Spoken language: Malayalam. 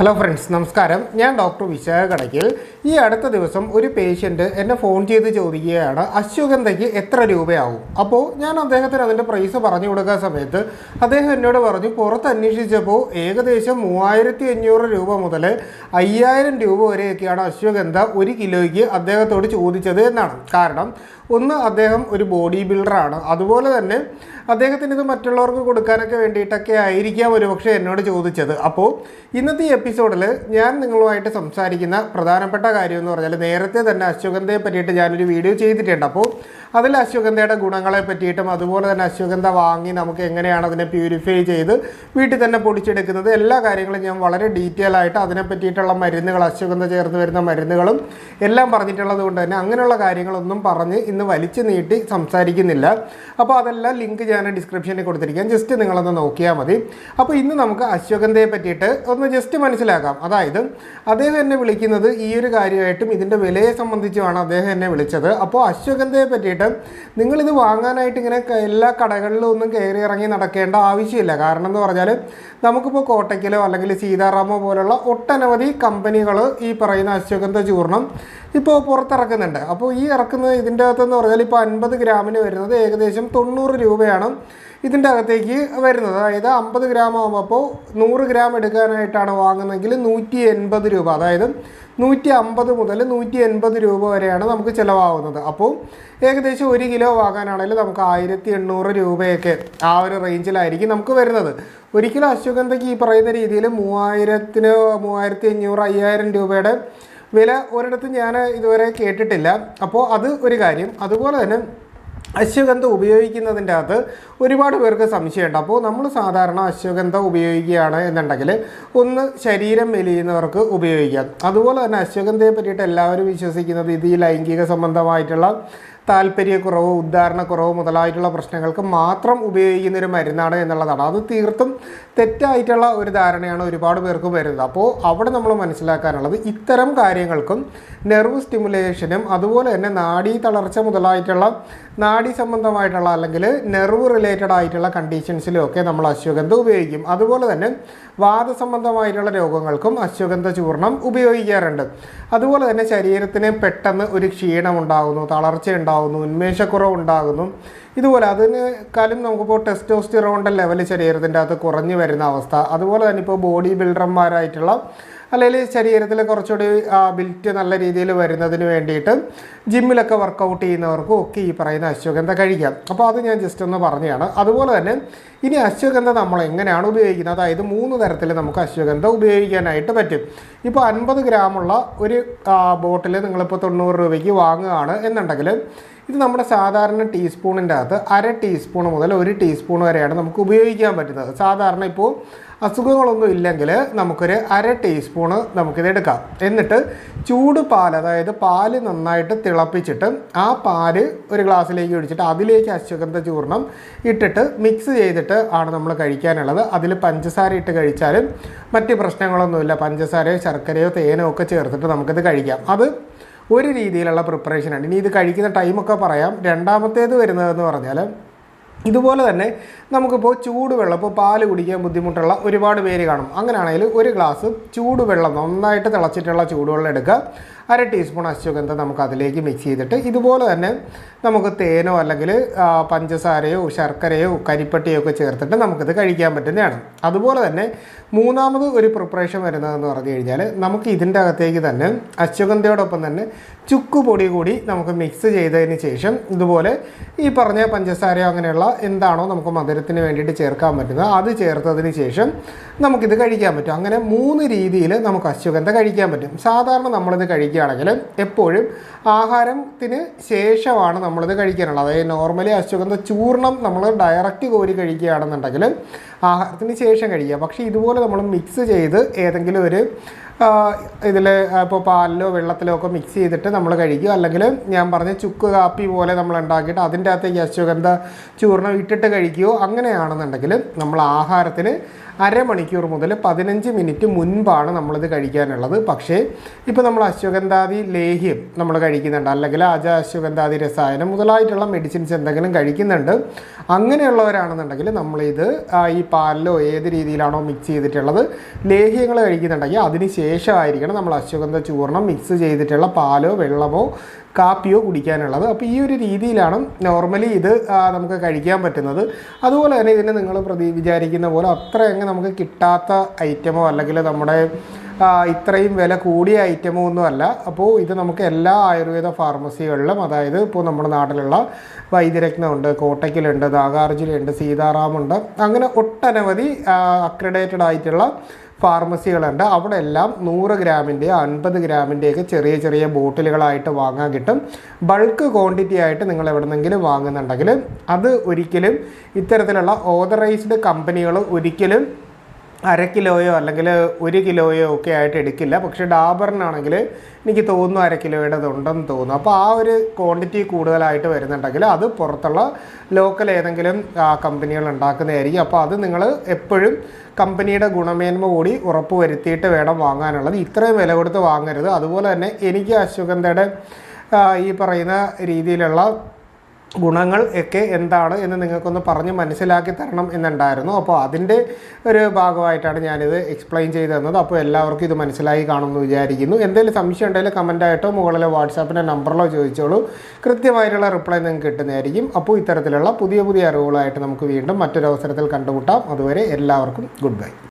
ഹലോ ഫ്രണ്ട്സ് നമസ്കാരം. ഞാൻ ഡോക്ടർ വിശാഖ കടയ്ക്കൽ. ഈ അടുത്ത ദിവസം ഒരു പേഷ്യന്റ് എന്നെ ഫോൺ ചെയ്ത് ചോദിക്കുകയാണ് അശ്വഗന്ധയ്ക്ക് എത്ര രൂപയാവും? അപ്പോൾ ഞാൻ അദ്ദേഹത്തിന് അതിന്റെ പ്രൈസ് പറഞ്ഞു കൊടുക്കാൻ സമയത്ത് അദ്ദേഹം എന്നോട് പറഞ്ഞു പുറത്ത് അന്വേഷിച്ചപ്പോൾ ഏകദേശം മൂവായിരത്തി അഞ്ഞൂറ് രൂപ മുതൽ അയ്യായിരം രൂപ വരെയൊക്കെയാണ് അശ്വഗന്ധ ഒരു കിലോയ്ക്ക് അദ്ദേഹത്തോട് ചോദിച്ചത് എന്നാണ്. കാരണം ഒന്ന് അദ്ദേഹം ഒരു ബോഡി ബിൽഡറാണ്. അതുപോലെ തന്നെ അദ്ദേഹത്തിന് ഇത് മറ്റുള്ളവർക്ക് കൊടുക്കാനൊക്കെ വേണ്ടിയിട്ടൊക്കെ ആയിരിക്കാം ഒരു പക്ഷേ എന്നോട് ചോദിച്ചത്. അപ്പോൾ ഇന്നത്തെ എപ്പിസോഡിൽ ഞാൻ നിങ്ങളുമായിട്ട് സംസാരിക്കുന്ന പ്രധാനപ്പെട്ട കാര്യം എന്ന് പറഞ്ഞാൽ നേരത്തെ തന്നെ അശ്വഗന്ധയെ പറ്റിയിട്ട് ഞാനൊരു വീഡിയോ ചെയ്തിട്ടുണ്ട്. അപ്പോൾ അതിൽ അശ്വഗന്ധയുടെ ഗുണങ്ങളെ പറ്റിയിട്ടും അതുപോലെ തന്നെ അശ്വഗന്ധ വാങ്ങി നമുക്ക് എങ്ങനെയാണ് അതിനെ പ്യൂരിഫൈ ചെയ്ത് വീട്ടിൽ തന്നെ പൊടിച്ചെടുക്കുന്നത് എല്ലാ കാര്യങ്ങളും ഞാൻ വളരെ ഡീറ്റെയിൽ ആയിട്ട് അതിനെ പറ്റിയിട്ടുള്ള മരുന്നുകൾ അശ്വഗന്ധ ചേർന്ന് വരുന്ന മരുന്നുകളും എല്ലാം പറഞ്ഞിട്ടുള്ളത് കൊണ്ട് തന്നെ അങ്ങനെയുള്ള കാര്യങ്ങളൊന്നും പറഞ്ഞ് ഇന്ന് വലിച്ചു നീട്ടി സംസാരിക്കുന്നില്ല. അപ്പോൾ അതെല്ലാം ലിങ്ക് ഞാൻ ഡിസ്ക്രിപ്ഷനിൽ കൊടുത്തിരിക്കാം. ജസ്റ്റ് നിങ്ങളൊന്ന് നോക്കിയാൽ മതി. അപ്പോൾ ഇന്ന് നമുക്ക് അശ്വഗന്ധയെ പറ്റിയിട്ട് ഒന്ന് ജസ്റ്റ് മനസ്സിലാക്കാം. അതായത് അദ്ദേഹം എന്നെ വിളിക്കുന്നത് ഈ ഒരു കാര്യമായിട്ടും ഇതിന്റെ വിലയെ സംബന്ധിച്ചുമാണ് അദ്ദേഹം എന്നെ വിളിച്ചത്. അപ്പോൾ അശ്വഗന്ധയെ പറ്റിയിട്ട് നിങ്ങളിത് വാങ്ങാനായിട്ട് ഇങ്ങനെ എല്ലാ കടകളിലും ഒന്നും കയറി ഇറങ്ങി നടക്കേണ്ട ആവശ്യമില്ല. കാരണം എന്ന് പറഞ്ഞാൽ നമുക്കിപ്പോൾ കോട്ടയ്ക്കലോ അല്ലെങ്കിൽ സീതാറാമോ പോലുള്ള ഒട്ടനവധി കമ്പനികൾ ഈ പറയുന്ന അശ്വഗന്ധ ചൂർണം ഇപ്പോൾ പുറത്തിറക്കുന്നുണ്ട്. അപ്പോൾ ഈ ഇറക്കുന്നത് ഇതിന്റെ അകത്തെന്ന് പറഞ്ഞാൽ ഇപ്പോൾ അൻപത് ഗ്രാമിന് വരുന്നത് ഏകദേശം തൊണ്ണൂറ് രൂപയാണ് ഇതിന്റെ അകത്തേക്ക് വരുന്നത്. അതായത് അമ്പത് ഗ്രാം ആകുമ്പോൾ നൂറ് ഗ്രാം എടുക്കാനായിട്ടാണ് വാങ്ങുന്നതെങ്കിൽ നൂറ്റി എൺപത് രൂപ. അതായത് നൂറ്റി അമ്പത് മുതൽ നൂറ്റി എൺപത് രൂപ വരെയാണ് നമുക്ക് ചിലവാകുന്നത്. അപ്പോൾ ഏകദേശം ഒരു കിലോ വാങ്ങാനാണെങ്കിൽ നമുക്ക് ആയിരത്തി എണ്ണൂറ് രൂപയൊക്കെ ആ ഒരു റേഞ്ചിലായിരിക്കും നമുക്ക് വരുന്നത്. ഒരു കിലോ അശ്വഗന്ധയ്ക്ക് ഈ പറയുന്ന രീതിയിൽ മൂവായിരത്തിന് മൂവായിരത്തി അഞ്ഞൂറ് അയ്യായിരം രൂപയുടെ വില ഒരിടത്തും ഞാൻ ഇതുവരെ കേട്ടിട്ടില്ല. അപ്പോൾ അത് ഒരു കാര്യം. അതുപോലെ തന്നെ അശ്വഗന്ധ ഉപയോഗിക്കുന്നതിന്റെ അകത്ത് ഒരുപാട് പേർക്ക് സംശയമുണ്ട്. അപ്പോൾ നമ്മൾ സാധാരണ അശ്വഗന്ധ ഉപയോഗിക്കുകയാണ് എന്നുണ്ടെങ്കിൽ ഒന്ന് ശരീരം മെലിയുന്നവർക്ക് ഉപയോഗിക്കാം. അതുപോലെ തന്നെ അശ്വഗന്ധയെ പറ്റിയിട്ട് എല്ലാവരും വിശ്വസിക്കുന്നത് ഇത് ഈ ലൈംഗിക സംബന്ധമായിട്ടുള്ള താല്പര്യക്കുറവ് ഉദ്ധാരണക്കുറവ് മുതലായിട്ടുള്ള പ്രശ്നങ്ങൾക്ക് മാത്രം ഉപയോഗിക്കുന്ന ഒരു മരുന്നാണ് എന്നുള്ളതാണ്. അത് തീർത്തും തെറ്റായിട്ടുള്ള ഒരു ധാരണയാണ് ഒരുപാട് പേർക്ക് വരുന്നത്. അപ്പോൾ അവിടെ നമ്മൾ മനസ്സിലാക്കാനുള്ളത് ഇത്തരം കാര്യങ്ങൾക്കും നെർവ് സ്റ്റിമുലേഷനും അതുപോലെ തന്നെ നാഡി തളർച്ച മുതലായിട്ടുള്ള നാഡി സംബന്ധമായിട്ടുള്ള അല്ലെങ്കിൽ നെർവ് റിലേറ്റഡ് ആയിട്ടുള്ള കണ്ടീഷൻസിലും ഒക്കെ നമ്മൾ അശ്വഗന്ധ ഉപയോഗിക്കും. അതുപോലെ തന്നെ വാദസംബന്ധമായിട്ടുള്ള രോഗങ്ങൾക്കും അശ്വഗന്ധ ചൂർണം ഉപയോഗിക്കാറുണ്ട്. അതുപോലെ തന്നെ ശരീരത്തിന് പെട്ടെന്ന് ഒരു ക്ഷീണം ഉണ്ടാകുന്നു തളർച്ച ഉണ്ടാകുന്നു ഉന്മേഷക്കുറവ് ഉണ്ടാകുന്നു ഇതുപോലെ അതിനേക്കാളും നമുക്കിപ്പോൾ ടെസ്റ്റോസ്റ്റിറോണിന്റെ ലെവൽ ശരീരത്തിന്റെ അകത്ത് കുറഞ്ഞു വരുന്ന അവസ്ഥ. അതുപോലെ തന്നെ ഇപ്പോൾ ബോഡി ബിൽഡർമാരായിട്ടുള്ള അല്ലെങ്കിൽ ശരീരത്തിൽ കുറച്ചുകൂടി ബിൽറ്റ് നല്ല രീതിയിൽ വരുന്നതിന് വേണ്ടിയിട്ട് ജിമ്മിലൊക്കെ വർക്കൗട്ട് ചെയ്യുന്നവർക്കും ഒക്കെ ഈ പറയുന്ന അശ്വഗന്ധ കഴിക്കാം. അപ്പോൾ അത് ഞാൻ ജസ്റ്റ് ഒന്ന് പറഞ്ഞതാണ്. അതുപോലെ തന്നെ ഇനി അശ്വഗന്ധ നമ്മൾ എങ്ങനെയാണ് ഉപയോഗിക്കുന്നത്? അതായത് മൂന്ന് തരത്തിൽ നമുക്ക് അശ്വഗന്ധ ഉപയോഗിക്കാനായിട്ട് പറ്റും. ഇപ്പോൾ അൻപത് ഗ്രാമുള്ള ഒരു ബോട്ടിൽ നിങ്ങളിപ്പോൾ തൊണ്ണൂറ് രൂപയ്ക്ക് വാങ്ങുകയാണ് എന്നുണ്ടെങ്കിൽ ഇത് നമ്മുടെ സാധാരണ ടീസ്പൂണിന്റെ അകത്ത് അര ടീസ്പൂൺ മുതൽ ഒരു ടീസ്പൂൺ വരെയാണ് നമുക്ക് ഉപയോഗിക്കാൻ പറ്റുന്നത്. സാധാരണ ഇപ്പോൾ അസുഖങ്ങളൊന്നും ഇല്ലെങ്കിൽ നമുക്കൊരു അര ടീസ്പൂണ് നമുക്കിത് എടുക്കാം. എന്നിട്ട് ചൂട് പാൽ അതായത് പാൽ നന്നായിട്ട് തിളപ്പിച്ചിട്ട് ആ പാൽ ഒരു ഗ്ലാസ്സിലേക്ക് ഒഴിച്ചിട്ട് അതിലേക്ക് അശ്വഗന്ധ ചൂർണം ഇട്ടിട്ട് മിക്സ് ചെയ്തിട്ട് ആണ് നമ്മൾ കഴിക്കാനുള്ളത്. അതിൽ പഞ്ചസാര ഇട്ട് കഴിച്ചാലും മറ്റ് പ്രശ്നങ്ങളൊന്നുമില്ല. പഞ്ചസാരയോ ശർക്കരയോ തേനോ ഒക്കെ ചേർത്തിട്ട് നമുക്കിത് കഴിക്കാം. അത് ഒരു രീതിയിലുള്ള പ്രിപ്പറേഷനാണ് ഇനി ഇത് കഴിക്കുന്ന ടൈമൊക്കെ പറയാം. രണ്ടാമത്തേത് വരുന്നതെന്ന് പറഞ്ഞാൽ ഇതുപോലെ തന്നെ നമുക്കിപ്പോൾ ചൂടുവെള്ളം ഇപ്പോൾ പാൽ കുടിക്കാൻ ബുദ്ധിമുട്ടുള്ള ഒരുപാട് പേര് കാണും. അങ്ങനെയാണെങ്കിൽ ഒരു ഗ്ലാസ് ചൂടുവെള്ളം നന്നായിട്ട് തിളച്ചിട്ടുള്ള ചൂടുവെള്ളം എടുക്കുക. അര ടീസ്പൂൺ അശ്വഗന്ധം നമുക്ക് അതിലേക്ക് മിക്സ് ചെയ്തിട്ട് ഇതുപോലെ തന്നെ നമുക്ക് തേനോ അല്ലെങ്കിൽ പഞ്ചസാരയോ ശർക്കരയോ കരിപ്പട്ടിയോ ഒക്കെ ചേർത്തിട്ട് നമുക്കിത് കഴിക്കാൻ പറ്റുന്നതാണ്. അതുപോലെ തന്നെ മൂന്നാമത് ഒരു പ്രിപ്പറേഷൻ വരുന്നതെന്ന് പറഞ്ഞു കഴിഞ്ഞാൽ നമുക്ക് ഇതിന്റെ അകത്തേക്ക് തന്നെ അശ്വഗന്ധയോടൊപ്പം തന്നെ ചുക്ക് പൊടി കൂടി നമുക്ക് മിക്സ് ചെയ്തതിന് ശേഷം ഇതുപോലെ ഈ പറഞ്ഞ പഞ്ചസാരയോ അങ്ങനെയുള്ള എന്താണോ നമുക്ക് മധുരത്തിന് വേണ്ടിയിട്ട് ചേർക്കാൻ പറ്റുന്നത് അത് ചേർത്തതിന് ശേഷം നമുക്കിത് കഴിക്കാൻ പറ്റും. അങ്ങനെ മൂന്ന് രീതിയിൽ നമുക്ക് അശ്വഗന്ധ കഴിക്കാൻ പറ്റും. സാധാരണ നമ്മളിത് കഴിക്കുകയാണെങ്കിൽ എപ്പോഴും ആഹാരത്തിന് ശേഷമാണ് നമ്മളിത് കഴിക്കാനുള്ളത് അതായത് നോർമലി അശ്വഗന്ധ ചൂർണം നമ്മൾ ഡയറക്റ്റ് കോരി കഴിക്കുകയാണെന്നുണ്ടെങ്കിൽ ആഹാരത്തിന് ശേഷം കഴിക്കുക. പക്ഷേ ഇതുപോലെ നമ്മൾ മിക്സ് ചെയ്ത് ഏതെങ്കിലും ഒരു ഇതിൽ ഇപ്പോൾ പാലിലോ വെള്ളത്തിലോ ഒക്കെ മിക്സ് ചെയ്തിട്ട് നമ്മൾ കഴിക്കുക. അല്ലെങ്കിൽ ഞാൻ പറഞ്ഞ ചുക്ക് കാപ്പി പോലെ നമ്മൾ ഉണ്ടാക്കിയിട്ട് അതിന്റെ അകത്തേക്ക് അശ്വഗന്ധ ചൂർണം ഇട്ടിട്ട് കഴിക്കുകയോ അങ്ങനെയാണെന്നുണ്ടെങ്കിൽ നമ്മൾ ആഹാരത്തിന് അരമണിക്കൂർ മുതൽ പതിനഞ്ച് മിനിറ്റ് മുൻപാണ് നമ്മളിത് കഴിക്കാനുള്ളത്. പക്ഷേ ഇപ്പോൾ നമ്മൾ അശ്വഗന്ധാദി ലേഹ്യം നമ്മൾ കഴിക്കുന്നുണ്ട്. അല്ലെങ്കിൽ അജ അശ്വഗന്ധാദി രസായനം മുതലായിട്ടുള്ള മെഡിസിൻസ് എന്തെങ്കിലും കഴിക്കുന്നുണ്ട്. അങ്ങനെയുള്ളവരാണെന്നുണ്ടെങ്കിൽ നമ്മളിത് ഈ പാലിലോ ഏത് രീതിയിലാണോ മിക്സ് ചെയ്തിട്ടുള്ളത് ലേഹ്യങ്ങൾ കഴിക്കുന്നുണ്ടെങ്കിൽ അതിന് ശേഷമായിരിക്കണം നമ്മൾ അശ്വഗന്ധ ചൂർണം മിക്സ് ചെയ്തിട്ടുള്ള പാലോ വെള്ളമോ കാപ്പിയോ കുടിക്കാനുള്ളത്. അപ്പോൾ ഈ ഒരു രീതിയിലാണ് നോർമലി ഇത് നമുക്ക് കഴിക്കാൻ പറ്റുന്നത്. അതുപോലെ തന്നെ ഇതിന് നിങ്ങൾ പ്രതി വിചാരിക്കുന്ന പോലെ അത്ര അങ്ങ് നമുക്ക് കിട്ടാത്ത ഐറ്റമോ അല്ലെങ്കിൽ നമ്മുടെ ഇത്രയും വില കൂടിയ ഐറ്റമോ ഒന്നുമല്ല അപ്പോൾ ഇത് നമുക്ക് എല്ലാ ആയുർവേദ ഫാർമസികളിലും അതായത് ഇപ്പോൾ നമ്മുടെ നാട്ടിലുള്ള വൈദ്യരത്നമുണ്ട് കോട്ടയ്ക്കലുണ്ട് നാഗാർജുനുണ്ട് സീതാറാമുണ്ട് അങ്ങനെ ഒട്ടനവധി അക്രഡേറ്റഡ് ആയിട്ടുള്ള ഫാർമസികളുണ്ട് അവിടെ എല്ലാം നൂറ് ഗ്രാമിന്റെ അൻപത് ഗ്രാമിന്റെയൊക്കെ ചെറിയ ചെറിയ ബോട്ടിലുകളായിട്ട് വാങ്ങാൻ കിട്ടും. ബൾക്ക് ക്വാണ്ടിറ്റി ആയിട്ട് നിങ്ങൾ എവിടെന്നെങ്കിലും വാങ്ങുന്നുണ്ടെങ്കിൽ അത് ഒരിക്കലും ഇത്തരത്തിലുള്ള ഓതറൈസ്ഡ് കമ്പനികൾ ഒരിക്കലും അര കിലോയോ അല്ലെങ്കിൽ ഒരു കിലോയോ ഒക്കെ ആയിട്ട് എടുക്കില്ല. പക്ഷേ ഡാബറിനാണെങ്കിൽ എനിക്ക് തോന്നുന്നു അര കിലോയുടെ ഉണ്ടെന്ന് തോന്നുന്നു. അപ്പോൾ ആ ഒരു ക്വാണ്ടിറ്റി കൂടുതലായിട്ട് വരുന്നുണ്ടെങ്കിൽ അത് പുറത്തുള്ള ലോക്കൽ ഏതെങ്കിലും കമ്പനികൾ ഉണ്ടാക്കുന്നതായിരിക്കും. അപ്പോൾ അത് നിങ്ങൾ എപ്പോഴും കമ്പനിയുടെ ഗുണമേന്മ കൂടി ഉറപ്പ് വരുത്തിയിട്ട് വേണം വാങ്ങാനുള്ളത്. ഇത്രയും വില കൊടുത്ത് വാങ്ങരുത്. അതുപോലെ തന്നെ എനിക്ക് അശ്വഗന്ധയുടെ ഈ പറയുന്ന രീതിയിലുള്ള ഗുണങ്ങൾ ഒക്കെ എന്താണ് എന്ന് നിങ്ങൾക്കൊന്ന് പറഞ്ഞ് മനസ്സിലാക്കി തരണം എന്നുണ്ടായിരുന്നു. അപ്പോൾ അതിന്റെ ഒരു ഭാഗമായിട്ടാണ് ഞാനിത് എക്സ്പ്ലെയിൻ ചെയ്ത് തന്നത്. അപ്പോൾ എല്ലാവർക്കും ഇത് മനസ്സിലായി കാണുമെന്ന് വിചാരിക്കുന്നു. എന്തെങ്കിലും സംശയം ഉണ്ടെങ്കിൽ കമന്റായിട്ടോ മുകളിലെ വാട്സാപ്പിന്റെ നമ്പറിലോ ചോദിച്ചോളൂ. കൃത്യമായിട്ടുള്ള റിപ്ലൈ നിങ്ങൾക്ക് കിട്ടുന്നതായിരിക്കും. അപ്പോൾ ഇത്തരത്തിലുള്ള പുതിയ പുതിയ അറിവുകളായിട്ട് നമുക്ക് വീണ്ടും മറ്റൊരവസരത്തിൽ കണ്ടുമുട്ടാം. അതുവരെ എല്ലാവർക്കും ഗുഡ് ബൈ